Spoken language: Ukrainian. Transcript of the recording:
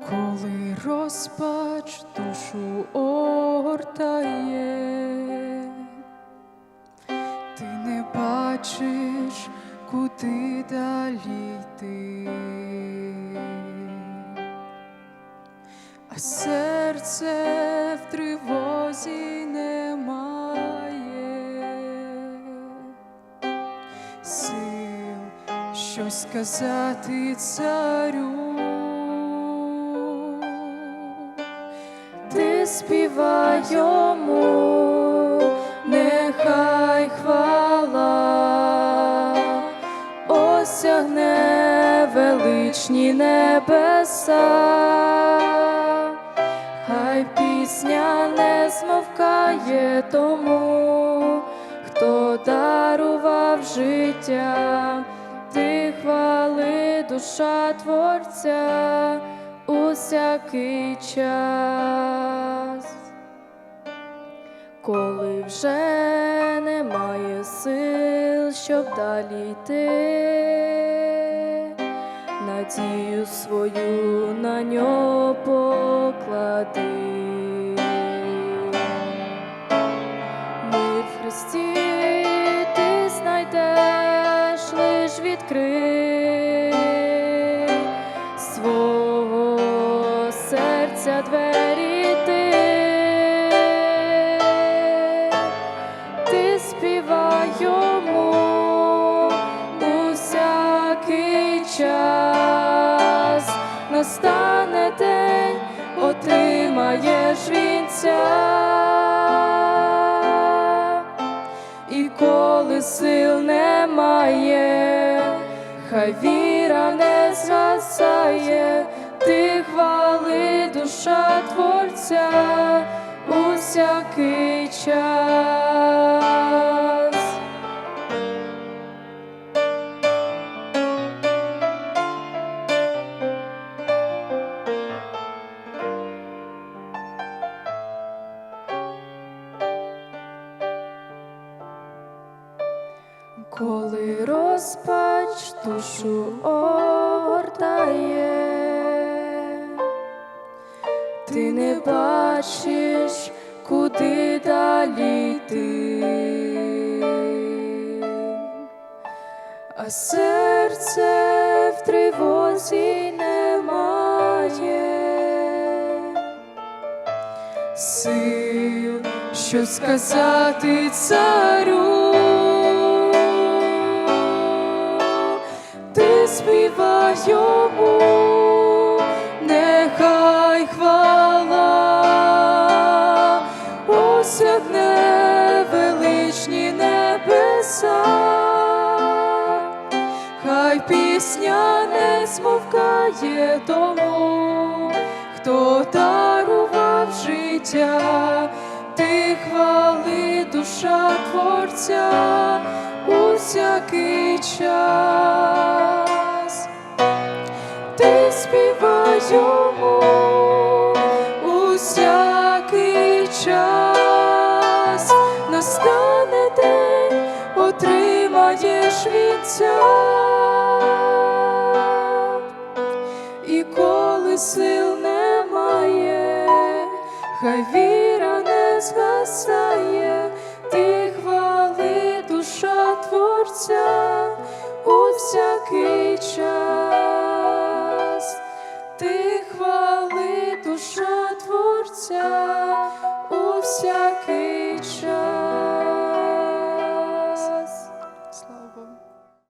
коли розпач душу огортає, ти не бачиш, куди далі йти, а серце в тривозі немає сил щось сказати царю. Йому, нехай хвала осягне величні небеса, хай пісня не змовкає тому, хто дарував життя, ти хвали душа творця усякий час, коли вже немає сил, щоб далі йти, надію свою на нього поклади. Мир в знайдеш лиш відкрий свого серця двері настане день, отримаєш вінця. І коли сил немає, хай віра не згасає, Коли розпач душу огортає, ти не бачиш, куди далі йти, а серце в тривозі немає сил, що сказати царю. Співай йому, нехай хвала осягне величні небеса, хай пісня не змовкає тому, хто дарував життя, ти хвали душа творця усякий час, отримаєш вінця. І коли сил немає, хай віра не згасає, ти хвали душа творця у всякий час, ти хвали душа творця у всякий